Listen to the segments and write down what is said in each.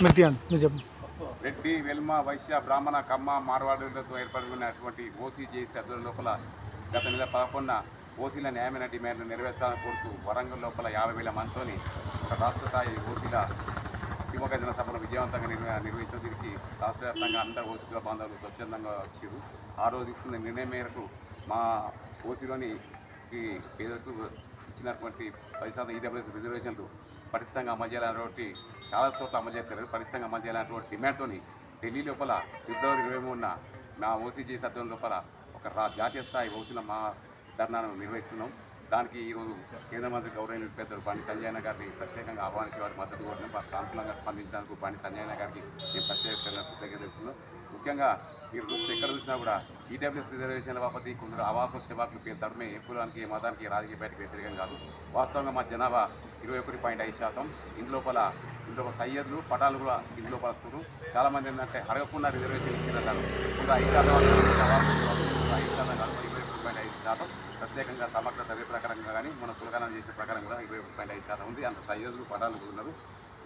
మీరు తీయండి మీరు చెప్పండి. రెడ్డి వెల్మ వైశ్య బ్రాహ్మణ కమ్మ మార్వాడులతో ఏర్పడుకున్నటువంటి ఓసీ జేసీ అద్దెల లోపల గత నెల పదకొండున ఓసీల న్యాయమైన డిమాండ్లు నెరవేర్చాలని కోరుతూ వరంగల్ లోపల యాభై వేల మందితోని ఒక రాష్ట్ర స్థాయి ఓసీల శివక జన సభను విజయవంతంగా నిర్వ నిర్వహించడం దీనికి రాష్ట్ర వ్యాప్తంగా అందరు ఓసీల బాంధవులు స్వచ్ఛందంగా వచ్చారు. ఆ రోజు తీసుకున్న నిర్ణయం మేరకు మా ఓసీలోని పేదలకు ఇచ్చినటువంటి పది శాతం ఈడబ్ల్యూఎస్ రిజర్వేషన్లు పటిష్టంగా అమలు చేయాలన్నటువంటి చాలా చోట్ల అమలు చేస్తారు పటిష్టంగా అమలు చేయాలన్నటువంటి డిమాండ్తోని ఢిల్లీ లోపల ఫిబ్రవరి ఇరవై మూడున మా ఓసీజీ సభ్యుల లోపల ఒక రా జాతీయ స్థాయి ఓసీల మా ధర్నాను నిర్వహిస్తున్నాం. దానికి ఈరోజు కేంద్ర మంత్రి గౌరవ పెద్దలు బండి సంజయన గారిని ప్రత్యేకంగా ఆహ్వానించి వారి మద్దతు కోరినాం సానుకూలంగా స్పందించడానికి బండి సంజయన గారికి నేను ప్రత్యేకంగా కృతజ్ఞత తెలుస్తున్నాను ముఖ్యంగా మీరు ఎక్కడ చూసినా కూడా ఈడబ్ల్యూఎస్ రిజర్వేషన్ల బాపతి కొందరు అవాస చెవాకులు పేరు తరమే ఏ కులానికి మతానికి రాజకీయ పార్టీకి వ్యతిరేకం కాదు. వాస్తవంగా మా జనాభా ఇరవై ఒకటి పాయింట్ ఐదు శాతం. ఇందులోపల ఇందులో సయ్యద్లు పటాలు కూడా ఇందులో వస్తున్నారు. చాలామంది ఏంటంటే అడగకుండా రిజర్వేషన్ ఇచ్చిన ఐదు శాతం ఐదు శాతం కాదు ఇరవై ఒకటి పాయింట్ ఐదు శాతం. ప్రత్యేకంగా సమగ్ర సర్వే ప్రకారంగా కానీ మన కులగణన చేసే ప్రకారం కూడా ఇరవై ఒకటి పాయింట్ ఐదు శాతం ఉంది. అంత సయోధులు పడాలు ఉన్నారు.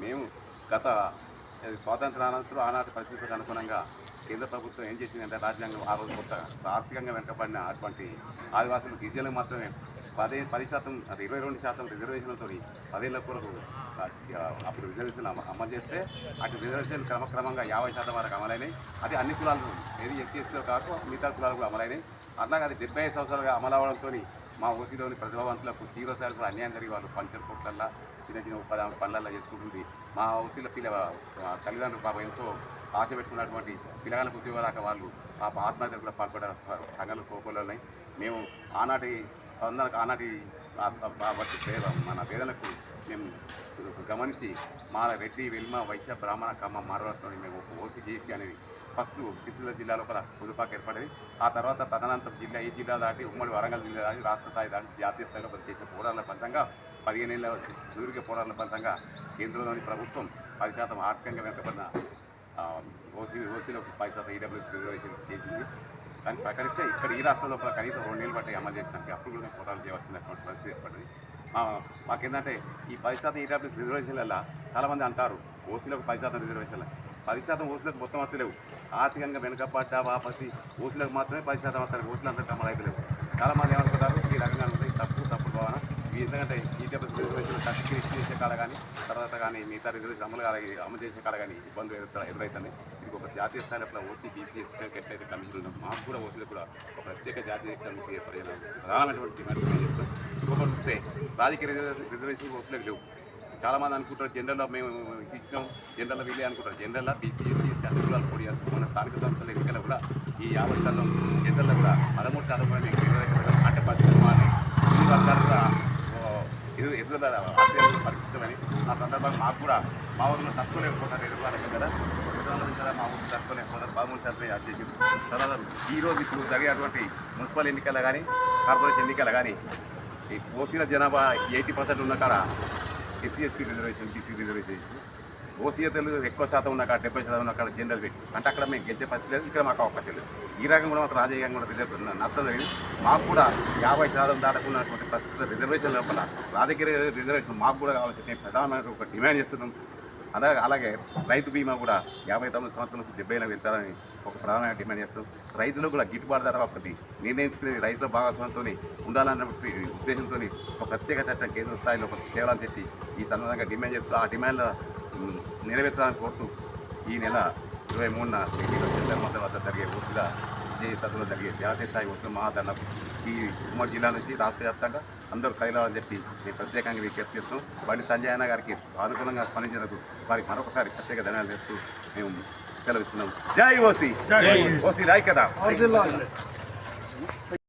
మేము గత స్వాతంత్రానంతరం ఆనాటి పరిస్థితులకు అనుగుణంగా కేంద్ర ప్రభుత్వం ఏం చేసిందంటే రాజ్యాంగం ఆ రోజు కొత్త ఆర్థికంగా వెనుకబడిన అటువంటి ఆదివాసులు గిరిజనులకు మాత్రమే పదే పది శాతం అది ఇరవై రెండు శాతం రిజర్వేషన్లతో పదేళ్ళ కొరకు అప్పుడు రిజర్వేషన్ అమ- అమలు చేస్తే అటు రిజర్వేషన్ క్రమక్రమంగా యాభై శాతం వరకు అమలైనాయి. అది అన్ని కులాలు ఏది ఎస్సీ ఎస్టీలో కాక మిగతా కులాలు కూడా అమలైనాయి. అట్లాగే డెబ్బై ఐదు సంవత్సరాలుగా అమలు అవడంతో మా ఓసీలోని ప్రతిభావంతులకు తీవ్రస్థాయిలో అన్యాయం జరిగి వాళ్ళు పంచర్ కోట్లల్లో చిన్న చిన్న ఉపాధి పనులల్లో చేసుకుంటుంది. మా ఓసీల పిల్ల తల్లిదండ్రులు పాప ఎంతో ఆశ పెట్టుకున్నటువంటి పిల్లగాళ్ళకు ఉద్యోగాలకు వాళ్ళు పాప ఆత్మహత్యలు కూడా పాల్పడే సంఘాలు కోకోలు మేము ఆనాటి స్పందనకు ఆనాటి పేద మన పేదలకు మేము గమనించి మా రెడ్డి వెల్మ వైశ్య బ్రాహ్మణ కమ్మ మారవతో మేము ఓసి ఓసీ చేసి అనేది ఫస్ట్ సిరిసిల్ల జిల్లా లోపల పొదుపాకు ఏర్పడింది. ఆ తర్వాత తదనంతరం జిల్లా ఈ జిల్లా దాటి ఉమ్మడి వరంగల్ జిల్లా దాటి రాష్ట్ర స్థాయి దాటి జాతీయ స్థాయిలో మనం చేసిన పోరాటాల ఫలితంగా పదిహేనేళ్ళ సుదీర్ఘ పోరాటాల ఫలితంగా కేంద్రంలోని ప్రభుత్వం పది శాతం ఆర్థికంగా వెనుకబడిన ఓసీ ఓసీలో పది శాతం ఈడబ్ల్యూసీ రిజర్వేషన్ చేసింది. దాన్ని ప్రకటిస్తే ఇక్కడ ఈ రాష్ట్రంలో కనీసం రెండు నెలలు బట్టి అమలు చేసినానికి అప్పుడు కూడా పోరాటం చేయవలసినటువంటి పరిస్థితి ఏర్పడింది. మాకేంటంటే ఈ పది శాతం ఈడబ్ల్యూఎస్ రిజర్వేషన్ల చాలామంది అంటారు ఓసీలకు పది శాతం రిజర్వేషన్ల. పది శాతం ఓసీలకు మొత్తం వస్తలేవు ఆర్థికంగా వెనుకబడ్డ వాపసి ఓసీలకు మాత్రమే పది శాతం వస్తారు ఓసీలు అంతా మన అయితే లేవు చాలామంది ఏమనుకుంటారు ఈ రకంగా ఉంటుంది తప్పు. ఎందుకంటే ఈడబ్ల్యూఎస్ రిజర్వేషన్ సర్టిఫికేషన్ చేసే కాడ కానీ తర్వాత కానీ మిగతా రిజర్వేషన్ అమలు కాడ అమలు చేసే కాడ కానీ ఇబ్బందులు ఎదురవుతున్నాయి ఇది ఒక జాతీయ స్థాయిలో అప్పుడు ఓసీ బీసీ ఎస్టీ కమిషన్ మాకు కూడా ఓసీలు కూడా ఒక ప్రత్యేక జాతీయ కమిషన్ ఏర్పడిన ప్రధానమైనటువంటి డిమాండ్ చేస్తాం. ఇంకొకటి చూస్తే రాజకీయ రిజర్వేషన్ ఓసీలకు లేవు. చాలామంది అనుకుంటారు జనరల్లో మేము ఇచ్చినాం జనరల్లో వీళ్ళే అనుకుంటారు. జనరల్లో బీసీ ఎస్సీ అన్ని కులాలు పోటీ మన స్థానిక సంస్థల ఎన్నికల్లో కూడా ఈ యాభై శాతం జనరల్లో కూడా పదమూడు శాతం కూడా అంటే పద్దెనిమిది మంది ఈ వర్గాలు కూడా ఓ, ఎదు ఎదుగుదల అత్యంత పరిస్థితులని ఆ సందర్భంగా మాకు కూడా మా ఊరిలో తట్టుకోలేకపోతారు ఎదుగుదల కదా. ఎదుగుదల కదా మా ఊరిలో తట్టుకోలేకపోతారు పదమూడు శాతం యాడ్ చేసి తర్వాత ఈరోజు ఇప్పుడు జరిగేటువంటి మున్సిపల్ ఎన్నికలు కానీ కార్పొరేషన్ ఎన్నికలు కానీ ఈ ఓసీల జనాభా ఎయిటీ పర్సెంట్ ఉన్న కాడ SC ST reservation BC reservation ఓసీఎతలు ఎక్కువ శాతం ఉన్న కాడ డెబ్బై శాతం ఉన్న అక్కడ జనరల్ పెట్టి. అంటే అక్కడ మేము గెలిచే పరిస్థితి లేదు ఇక్కడ మాకు అవకాశం లేదు. ఈ రకంగా కూడా మాకు రాజకీయంగా కూడా రిజర్వ్ నష్టం జరిగింది. మాకు కూడా యాభై శాతం దాటకున్నటువంటి ప్రస్తుత రిజర్వేషన్ లోపల రాజకీయ రిజర్వేషన్ మాకు కూడా కావాలని మేము ప్రధానమైన ఒక డిమాండ్ చేస్తున్నాం. అలాగే అలాగే రైతు బీమా కూడా యాభై తొమ్మిది సంవత్సరాల నుంచి డెబ్బై పెంచాలని ఒక ప్రధానమైన డిమాండ్ చేస్తాం రైతులు కూడా గిట్టుబాటు ధర ఒకటి నిర్ణయించుకునే రైతుల భాగస్వామ్యంతో ఉండాలన్న ఉద్దేశంతో ఒక ప్రత్యేక చట్టం కేంద్ర స్థాయిలో ఒక చేయాలని చెప్పి ఈ సందర్భంగా డిమాండ్ చేస్తూ ఆ డిమాండ్లో నెరవేర్చాలని కోరుతూ ఈ నెల ఇరవై మూడున ఢిల్లీలో చంద్రమంత వద్ద జరిగే ఓసుల విజయ సభలో జరిగే జాతీయ స్థాయి ఓసుల మహాధరణకు ఈ ఉమ్మడి జిల్లా నుంచి రాష్ట్ర వ్యాప్తంగా అందరూ కదిలాలని చెప్పి మేము ప్రత్యేకంగా విజ్ఞప్తి చేస్తున్నాం. బండి సంజయ్ అన్న గారికి అనుకూలంగా స్పందించినందుకు వారికి మరొకసారి ప్రత్యేక ధన్యవాదాలు చెప్తూ మేము సెలవిస్తున్నాం. జై ఓసీ! ఓసీ! రాయ్ కదా!